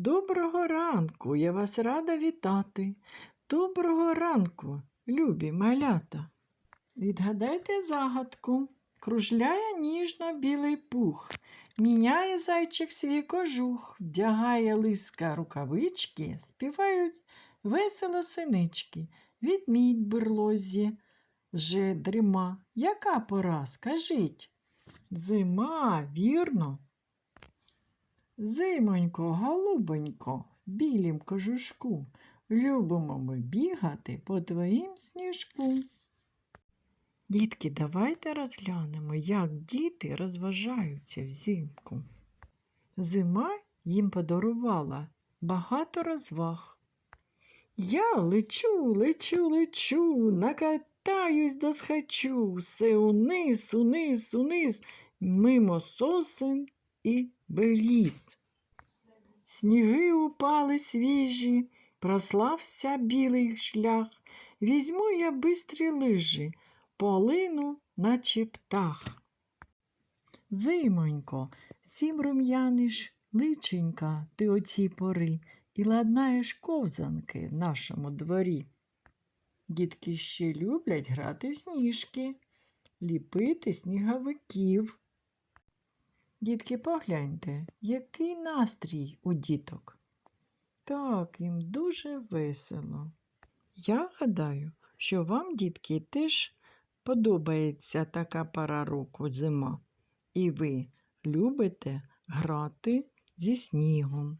Доброго ранку, я вас рада вітати. Доброго ранку, любі малята. Відгадайте загадку. Кружляє ніжно білий пух, міняє зайчик свій кожух, вдягає лиска рукавички, співають весело синички, відмідь берлозі, вже дрима. Яка пора, скажіть? Зима, вірно. Зимонько, голубонько, в білім кожушку, любимо ми бігати по твоїм сніжку. Дітки, давайте розглянемо, як діти розважаються взимку. Зима їм подарувала багато розваг. Я лечу, лечу, лечу, накатаюсь до схачу, все униз, униз, униз, мимо сосен і беліз. Сніги упали свіжі, прослався білий шлях. Візьму я бистрі лижі, полину, наче птах. Зимонько, всім рум'яниш личенька ти оці пори і ладнаєш ковзанки в нашому дворі. Дітки ще люблять грати в сніжки, ліпити сніговиків. Дітки, погляньте, який настрій у діток. Так, їм дуже весело. Я гадаю, що вам, дітки, теж подобається така пора року зима, і ви любите грати зі снігом.